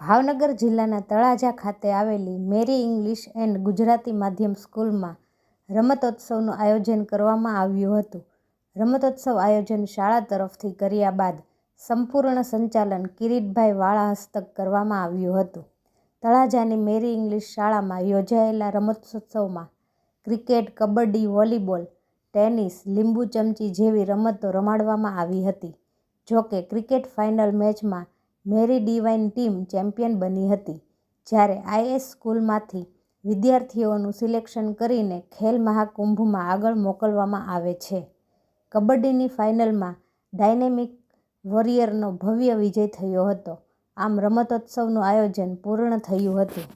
ભાવનગર જિલ્લાના તળાજા ખાતે આવેલી મેરી ઇંગ્લિશ એન્ડ ગુજરાતી માધ્યમ સ્કૂલમાં રમતોત્સવનું આયોજન કરવામાં આવ્યું હતું. રમતોત્સવ આયોજન શાળા તરફથી કર્યા બાદ સંપૂર્ણ સંચાલન કિરીટભાઈ વાળા હસ્તક કરવામાં આવ્યું હતું. તળાજાની મેરી ઇંગ્લિશ શાળામાં યોજાયેલા રમતોત્સવમાં ક્રિકેટ, કબડ્ડી, વોલીબોલ, ટેનિસ, લીંબુ ચમચી જેવી રમતો રમાડવામાં આવી હતી. જોકે ક્રિકેટ ફાઇનલ મેચમાં મેરી ડિવાઇન ટીમ ચેમ્પિયન બની હતી, જ્યારે આઈએસ સ્કૂલમાંથી વિદ્યાર્થીઓનું સિલેક્શન કરીને ખેલ મહાકુંભમાં આગળ મોકલવામાં આવે છે. કબડ્ડીની ફાઇનલમાં ડાયનેમિક વોરિયરનો ભવ્ય વિજય થયો હતો. આમ રમતોત્સવનું આયોજન પૂર્ણ થયું હતું.